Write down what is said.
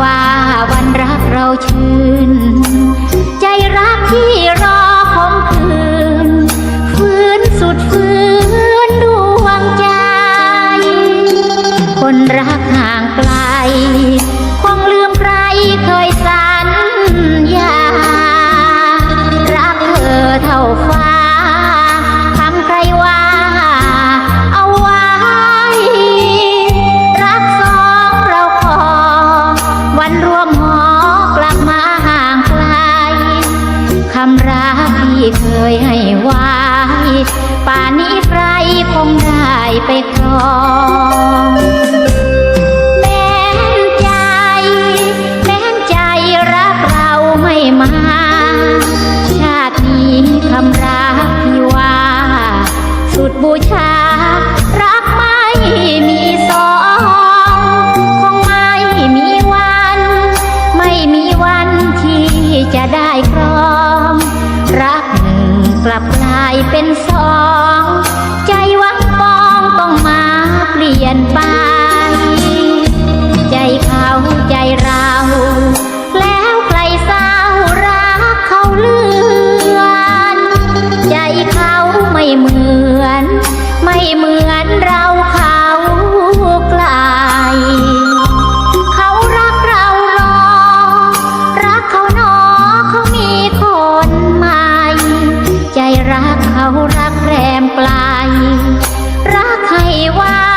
ว่าวันรักเราชื่น ใจรักที่รอ ที่เคยให้ไว้ป่านนี้ใครคงได้ไปครองแม้นใจ แม้นใจรักเราไม่มา ชาตินี้คำรักที่ว่า สุดบูชา เป็นสองารักแรมไกลรักให้ว่า